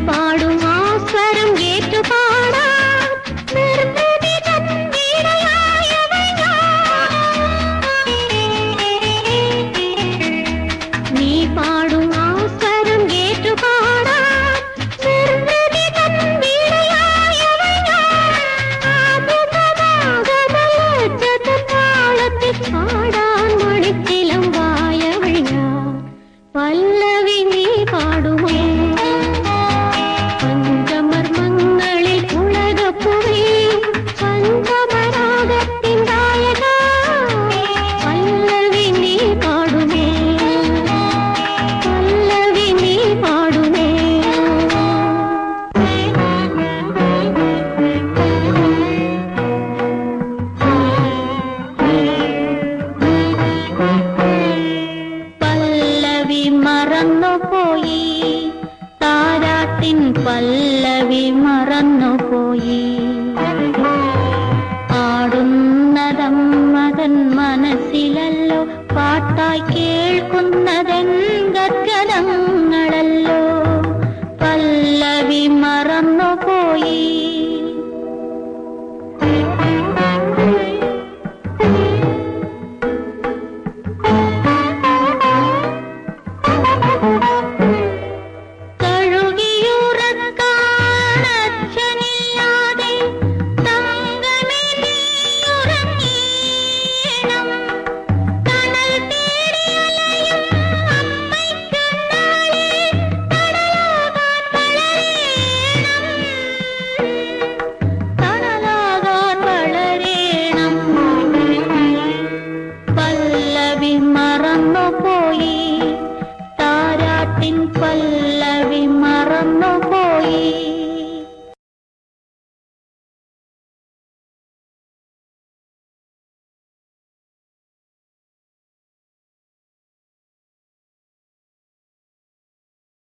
పాడు പല്ലവി മറന്നുപോയി. പാടുന്നതം മകൻ മനസ്സിലല്ലോ പാട്ടായി കേൾക്കുന്നതെൻ പാട്ടിൻ പല്ലവി മറന്നുപോയി.